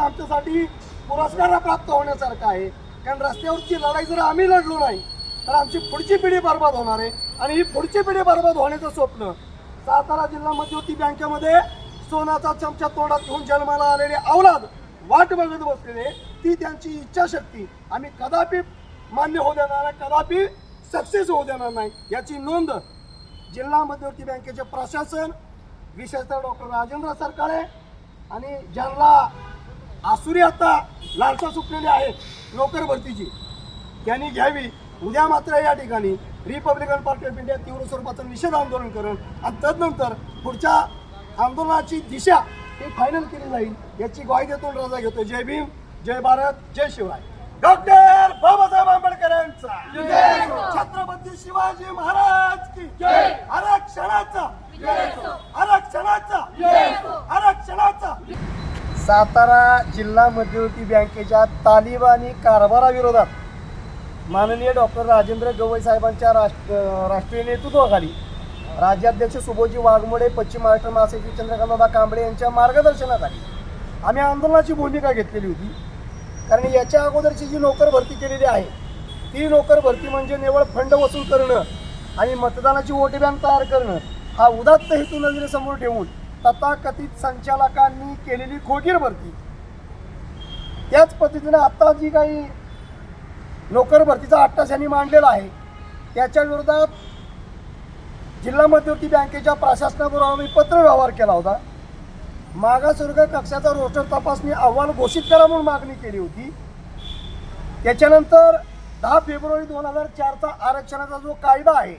आमच्यासाठी पुरस्कार प्राप्त होण्यासारखा आहे. कारण रस्त्यावरची लढाई जर आम्ही लढलो नाही तर आमची पुढची पिढी बर्बाद होणार आहे. आणि ही पुढची पिढी बर्बाद होण्याचं स्वप्न सातारा जिल्हा मध्यवर्ती बँकेमध्ये सोनाचा चमचा तोंडात घेऊन जन्माला आलेले अवलाद वाट बघत बसलेले ती त्यांची इच्छाशक्ती आम्ही कदापि मान्य होऊ देणार नाही कदापि सक्सेस होऊ देणार नाही याची नोंद जिल्हा मध्यवर्ती बँकेचे प्रशासन विशेषतः डॉक्टर राजेंद्र सरकारे आणि ज्यांना आसुरी आता लालसा सुटलेली आहे नोकर भरतीची. त्यांनी घ्यावी. उद्या मात्र या ठिकाणी रिपब्लिकन पार्टी ऑफ इंडिया तीव्र स्वरूपाचं निषेध आंदोलन करेल. आणि तदनंतर पुढच्या आंदोलनाची दिशा ही फायनल केली जाईल याची ग्वाही देतो रजा घेतो जय भीम जय भारत जय शिवराय डॉक्टर बाबासाहेब आंबेडकरांचा. छत्रपती शिवाजी महाराज की आरक्षणाचा. आरक्षणाचा आरक्षणाचा सातारा जिल्हा मध्यवर्ती बँकेच्या तालिबानी कारभाराविरोधात माननीय डॉक्टर राजेंद्र गवई साहेबांच्या राष्ट्र राष्ट्रीय नेतृत्वाखाली राज्याध्यक्ष सुबोजी वाघमोडे पश्चिम महाराष्ट्र महासचिव चंद्रकांतदा कांबळे यांच्या मार्गदर्शनाखाली आम्ही आंदोलनाची भूमिका घेतलेली होती. कारण याच्या अगोदरची जी नोकर भरती केलेली आहे ती नोकर भरती म्हणजे निवळ फंड वसूल करणं आणि मतदानाची वोट बँक तयार करणं हा उदात्त हेतू नजरेसमोर ठेवून तथाकथित संचालकांनी केलेली खोगीर भरती. त्याच पद्धतीनं आत्ता जी काही नोकर भरतीचा अट्टास यांनी मांडलेला आहे त्याच्या विरोधात जिल्हा मध्यवर्ती बँकेच्या प्रशासनाबरोबर आम्ही पत्र व्यवहार केला होता. मागासवर्ग कक्षाचा रोस्टर तपासणी अहवाल घोषित करा म्हणून मागणी केली होती. त्याच्यानंतर दहा फेब्रुवारी दोन हजार चारचा आरक्षणाचा जो कायदा आहे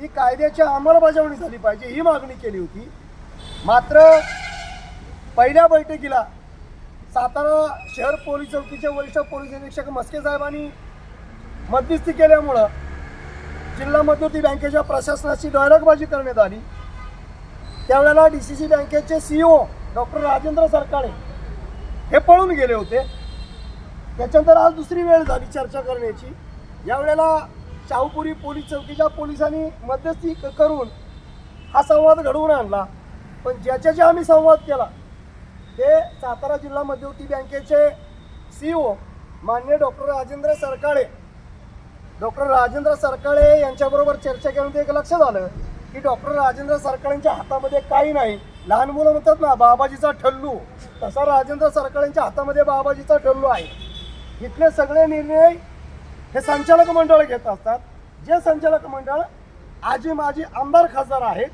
ती कायद्याची अंमलबजावणी झाली पाहिजे ही मागणी केली होती. मात्र पहिल्या बैठकीला सातारा शहर पोलीस चौकीचे वरिष्ठ पोलीस निरीक्षक मस्के साहेबांनी मध्यस्थी केल्यामुळं जिल्हा मध्यवर्ती बँकेच्या प्रशासनाची डॉयरकबाजी करण्यात आली. त्यावेळेला डी सी सी बँकेचे सीईओ डॉक्टर राजेंद्र सरकारे हे पळून गेले होते. त्याच्यानंतर आज दुसरी वेळ झाली चर्चा करण्याची. यावेळेला शाहूपुरी पोलीस चौकीच्या पोलिसांनी मध्यस्थी करून हा संवाद घडवून आणला. पण ज्याच्याशी आम्ही संवाद केला ते सातारा जिल्हा मध्यवर्ती बँकेचे सीईओ मान्य डॉक्टर राजेंद्र सरकाळे. डॉक्टर राजेंद्र सरकाळे यांच्याबरोबर चर्चा केल्यानंतर एक लक्षात आलं की डॉक्टर राजेंद्र सरकाळेंच्या हातामध्ये काही नाही. लहान मुलं म्हणतात ना बाबाजीचा ठल्लू. तसा राजेंद्र सरकाळेंच्या हातामध्ये बाबाजीचा ठल्लू आहे. इथले सगळे निर्णय हे संचालक मंडळ घेत असतात. जे संचालक मंडळ आजी माजी आमदार खासदार आहेत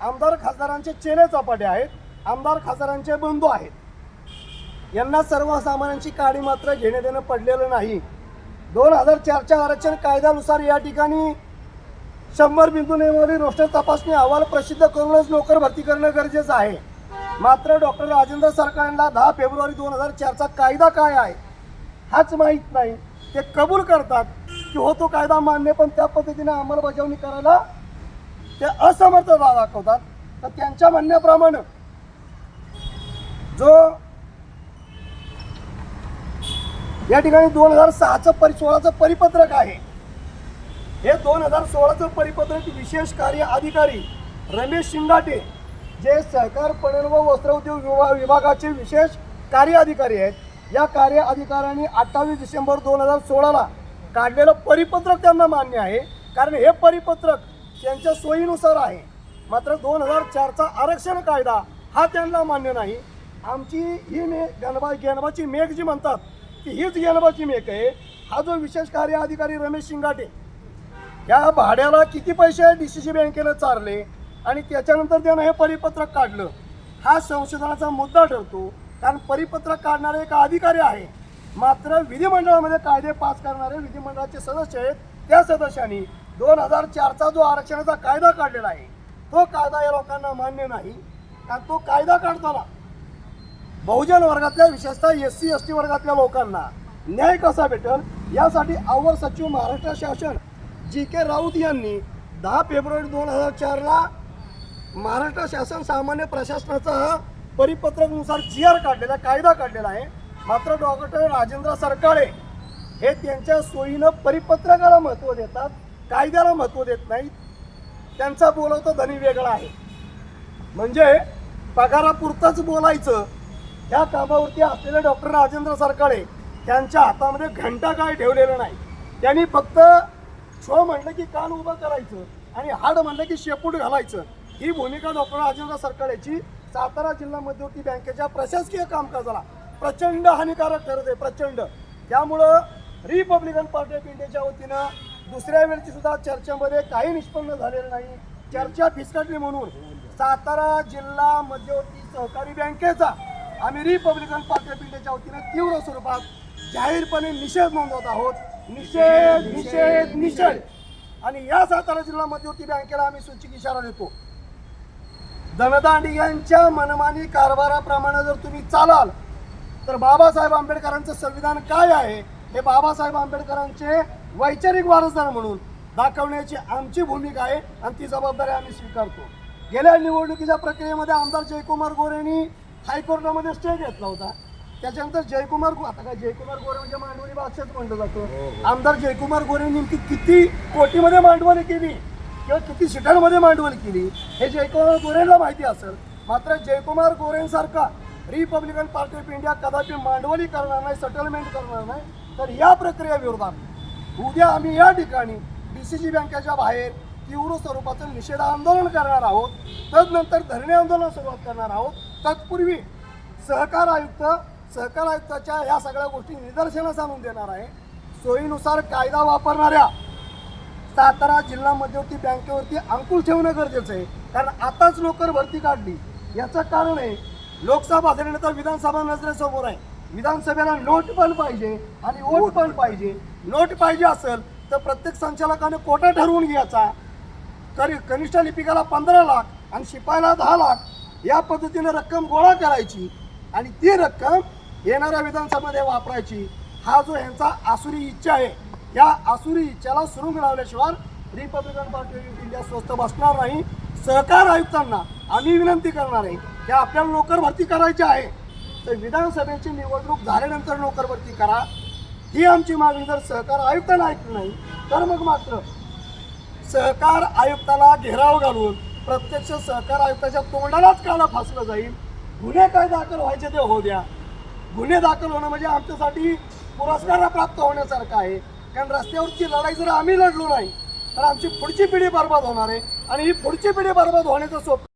आमदार खासदारांचे चेने चपाटे आहेत आमदार खासदारांचे बंधू आहेत. यांना सर्वसामान्यांची काडी मात्र घेणे देणं पडलेलं नाही. दोन हजार चारच्या आरक्षण कायद्यानुसार या ठिकाणी शंभर बिंदू नेमवली रोस्टर तपासणी अहवाल प्रसिद्ध करूनच नोकर भरती करणं गरजेचं आहे. मात्र डॉक्टर राजेंद्र सरकारांना दहा फेब्रुवारी दोन हजार चारचा कायदा काय आहे हाच माहीत नाही. ते कबूल करतात की हो तो कायदा मान्य पण त्या पद्धतीने अंमलबजावणी करायला ते असमर्थता दाखवतात. तर त्यांच्या म्हणण्याप्रमाणे जो या ठिकाणी दोन हजार सहाचं परि सोळाचं परिपत्रक आहे हे दोन हजार सोळाचं परिपत्रक विशेष कार्य अधिकारी रमेश शिंगाटे जे सहकार पणन व वस्त्रोद्योग विभा विभागाचे विशेष कार्य अधिकारी आहेत या कार्य अधिकाऱ्यांनी अठ्ठावीस डिसेंबर दोन हजार सोळाला काढलेलं परिपत्रक त्यांना मान्य आहे. कारण हे परिपत्रक त्यांच्या सोयीनुसार आहे. मात्र दोन हजार चारचा आरक्षण कायदा हा त्यांना मान्य नाही. आमची ही मे गणबा गणबाची मेघ जी म्हणतात ती हीच गणबाची मेघ आहे. हा जो विशेष कार्य अधिकारी रमेश शिंगाटे या भाड्याला किती पैसे डी सी सी बँकेनं चारले आणि त्याच्यानंतर त्यानं हे परिपत्रक काढलं हा संशोधनाचा मुद्दा ठरतो. कारण परिपत्रक काढणारे एक अधिकारी आहे. मात्र विधिमंडळामध्ये कायदे पास करणारे विधिमंडळाचे सदस्य आहेत. त्या सदस्यांनी दोन हजार चारचा जो आरक्षणाचा कायदा काढलेला आहे तो कायदा या लोकांना मान्य नाही. कारण तो कायदा काढताना बहुजन वर्गातल्या विशेषतः एस सी एस टी वर्गातल्या लोकांना न्याय कसा भेटेल? यासाठी अवर सचिव महाराष्ट्र शासन जी के राऊत यांनी दहा फेब्रुवारी दोन हजार चारला महाराष्ट्र शासन सामान्य प्रशासनाचा हा परिपत्रकनुसार जी आर काढलेला कायदा काढलेला आहे. मात्र डॉक्टर राजेंद्र सरकाळे हे त्यांच्या सोयीनं परिपत्रकाला महत्त्व देतात. कायद्याला महत्त्व देत नाहीत. त्यांचा बोलवतो धनी वेगळा आहे. म्हणजे पगारापुरतंच बोलायचं या कामावरती असलेले डॉक्टर राजेंद्र सरकाळे त्यांच्या हातामध्ये घंटा काय ठेवलेलं नाही. त्यांनी फक्त शो म्हणलं की कान उभं करायचं आणि हाड म्हणलं की शेपूट घालायचं. ही भूमिका डॉक्टर राजेंद्र सरकाळेची सातारा जिल्हा मध्यवर्ती बँकेच्या प्रशासकीय कामकाजाला प्रचंड हानिकारक ठरते प्रचंड. त्यामुळं रिपब्लिकन पार्टी ऑफ इंडियाच्या वतीनं दुसऱ्या वेळची सुद्धा चर्चेमध्ये काही निष्पन्न झालेलं नाही. चर्चा फिसकटली म्हणून सातारा जिल्हा मध्यवर्ती सहकारी बँकेचा आम्ही रिपब्लिकन पार्टी ऑफ वतीनं तीव्र स्वरूपात जाहीरपणे निषेध नोंदवत आहोत. निषेध निषेध निषेध. आणि या सातारा जिल्हा मध्यवर्ती बँकेला आम्ही सूचित इशारा देतो. धनदांडियांच्या मनमानी कारभाराप्रमाणे जर तुम्ही चालाल तर बाबासाहेब आंबेडकरांचं संविधान काय आहे? हे बाबासाहेब आंबेडकरांचे वैचारिक वारसदार म्हणून दाखवण्याची आमची भूमिका आहे आणि ती जबाबदारी आम्ही स्वीकारतो. गेल्या निवडणुकीच्या प्रक्रियेमध्ये आमदार जयकुमार गोरेंनी हायकोर्टामध्ये स्टे घेतला होता. त्याच्यानंतर जयकुमार गो- आता काय जयकुमार गोरे म्हणजे मांडवणी भाषेत म्हटलं जातं. आमदार जयकुमार गोरे नेमकी किती कोटीमध्ये मांडवणी केली? किंवा किती सीटांमध्ये मांडवणी केली? हे जयकुमार गोरेंना माहिती असेल. मात्र जयकुमार गोरेंसारखा रिपब्लिकन पार्टी ऑफ इंडिया कदापि मांडवणी करणार नाही सेटलमेंट करणार नाही. तर या प्रक्रियेविरोधात उद्या आम्ही या ठिकाणी डी सी जी बँकेच्या बाहेर तीव्र स्वरूपाचं निषेध आंदोलन करणार आहोत. तदनंतर धरणे आंदोलन सुरुवात करणार आहोत. तत्पूर्वी सहकार आयुक्त सहकार आयुक्ताच्या ह्या सगळ्या गोष्टी निदर्शनास आणून देणार आहे. सोयीनुसार कायदा वापरणाऱ्या सातारा जिल्हा मध्यवर्ती बँकेवरती अंकुश ठेवणं गरजेचं आहे. कारण आताच नोकर भरती काढली. याचं कारण आहे लोकसभा झाल्यानंतर विधानसभा नजरेसमोर आहे. विधानसभेला नोट पण पाहिजे आणि वोट पण पाहिजे. नोट पाहिजे असेल तर प्रत्येक संचालकाने कोटा ठरवून घ्यायचा. तरी कनिष्ठ लिपिकाला पंधरा लाख आणि शिपायाला दहा लाख या पद्धतीने रक्कम गोळा करायची आणि ती रक्कम येणाऱ्या विधानसभेमध्ये वापरायची. हा जो यांचा आसुरी इच्छा आहे या आसुरी इच्छाला सुरुंग लावल्याशिवाय रिपब्लिकन पार्टी ऑफ इंडिया स्वस्त बसणार नाही. सहकार आयुक्तांना आम्ही विनंती करणार आहे की आपल्याला नोकर भरती करायची आहे. तर विधानसभेची निवडणूक झाल्यानंतर नोकरभरती करा. ही आमची मागणी. जर सहकार आयुक्तांना ऐकली नाही तर मग मात्र सहकार आयुक्ताला घेराव घालून प्रत्यक्ष सहकार आयुक्ताच्या तोंडालाच काला फासलं जाईल. गुन्हे काय दाखल व्हायचे ते होऊ द्या. गुन्हे दाखल होणं म्हणजे आमच्यासाठी पुरस्कार प्राप्त होण्यासारखं आहे. कारण रस्त्यावरची लढाई जर आम्ही लढलो नाही तर आमची पुढची पिढी बर्बाद होणार आहे. आणि ही पुढची पिढी बर्बाद होण्याचं सोपं